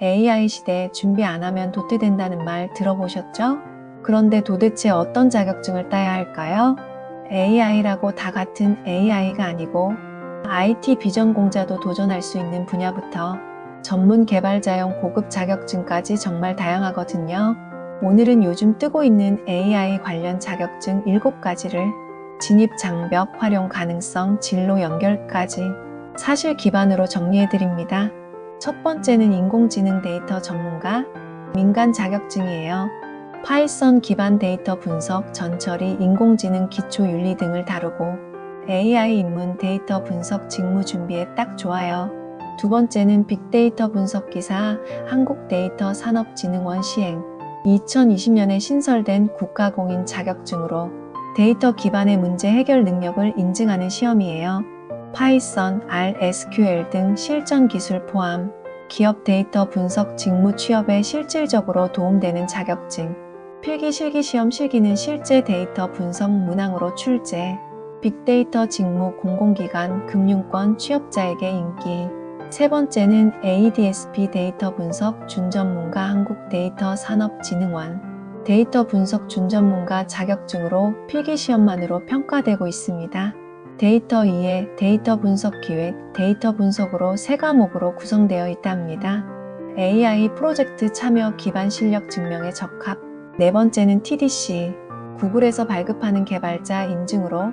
AI 시대 준비 안 하면 도태된다는 말 들어보셨죠? 그런데 도대체 어떤 자격증을 따야 할까요? AI라고 다 같은 AI가 아니고 IT 비전공자도 도전할 수 있는 분야부터 전문 개발자용 고급 자격증까지 정말 다양하거든요. 오늘은 요즘 뜨고 있는 AI 관련 자격증 7가지를 진입 장벽, 활용 가능성, 진로 연결까지 사실 기반으로 정리해 드립니다. 첫 번째는 인공지능 데이터 전문가 민간 자격증이에요. 파이썬 기반 데이터 분석, 전처리, 인공지능 기초 윤리 등을 다루고 AI 입문 데이터 분석 직무 준비에 딱 좋아요. 두 번째는 빅데이터 분석 기사 한국 데이터 산업진흥원 시행 2020년에 신설된 국가공인 자격증으로 데이터 기반의 문제 해결 능력을 인증하는 시험이에요. 파이썬, R, SQL 등 실전 기술 포함 기업 데이터 분석 직무 취업에 실질적으로 도움되는 자격증. 필기 실기 시험 실기는 실제 데이터 분석 문항으로 출제. 빅데이터 직무 공공기관 금융권 취업자에게 인기. 세 번째는 ADSP 데이터 분석 준전문가 한국 데이터 산업진흥원. 데이터 분석 준전문가 자격증으로 필기 시험만으로 평가되고 있습니다. 데이터 이해, 데이터 분석 기획, 데이터 분석으로 세 과목으로 구성되어 있다 합니다. AI 프로젝트 참여 기반 실력 증명에 적합. 네 번째는 TDC, 구글에서 발급하는 개발자 인증으로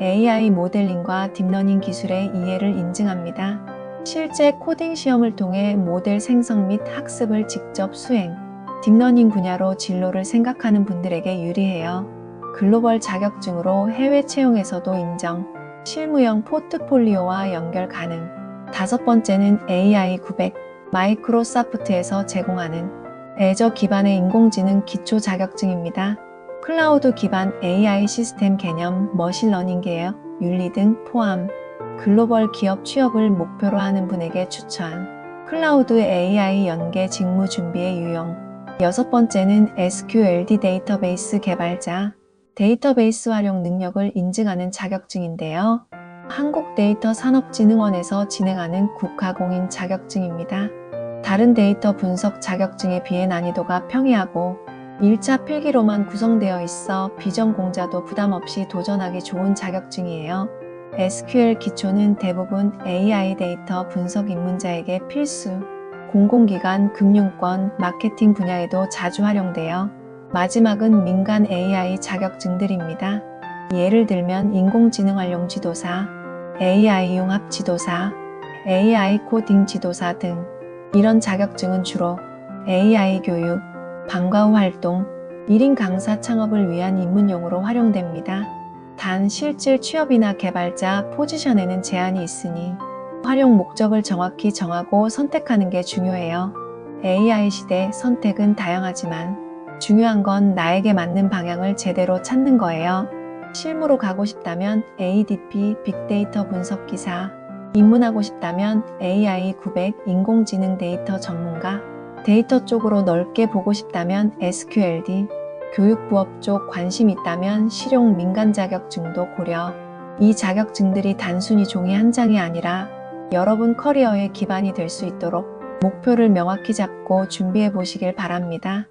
AI 모델링과 딥러닝 기술의 이해를 인증합니다. 실제 코딩 시험을 통해 모델 생성 및 학습을 직접 수행. 딥러닝 분야로 진로를 생각하는 분들에게 유리해요. 글로벌 자격증으로 해외 채용에서도 인정. 실무형 포트폴리오와 연결 가능. 다섯 번째는 AI 900. 마이크로소프트에서 제공하는 애저 기반의 인공지능 기초 자격증입니다. 클라우드 기반 AI 시스템 개념, 머신러닝 계열, 윤리 등 포함. 글로벌 기업 취업을 목표로 하는 분에게 추천. 클라우드 AI 연계 직무 준비에 유용. 여섯 번째는 SQLD 데이터베이스 개발자. 데이터베이스 활용 능력을 인증하는 자격증인데요. 한국데이터산업진흥원에서 진행하는 국가공인 자격증입니다. 다른 데이터 분석 자격증에 비해 난이도가 평이하고 1차 필기로만 구성되어 있어 비전공자도 부담 없이 도전하기 좋은 자격증이에요. SQL 기초는 대부분 AI 데이터 분석 입문자에게 필수, 공공기관, 금융권, 마케팅 분야에도 자주 활용되어 마지막은 민간 AI 자격증들입니다. 예를 들면 인공지능 활용 지도사, AI 융합 지도사, AI 코딩 지도사 등 이런 자격증은 주로 AI 교육, 방과 후 활동, 1인 강사 창업을 위한 입문용으로 활용됩니다. 단 실질 취업이나 개발자 포지션에는 제한이 있으니 활용 목적을 정확히 정하고 선택하는 게 중요해요. AI 시대 선택은 다양하지만 중요한 건 나에게 맞는 방향을 제대로 찾는 거예요. 실무로 가고 싶다면 ADP 빅데이터 분석 기사, 입문하고 싶다면 AI 900 인공지능 데이터 전문가, 데이터 쪽으로 넓게 보고 싶다면 SQLD, 교육부업 쪽 관심 있다면 실용 민간 자격증도 고려. 이 자격증들이 단순히 종이 한 장이 아니라 여러분 커리어의 기반이 될 수 있도록 목표를 명확히 잡고 준비해 보시길 바랍니다.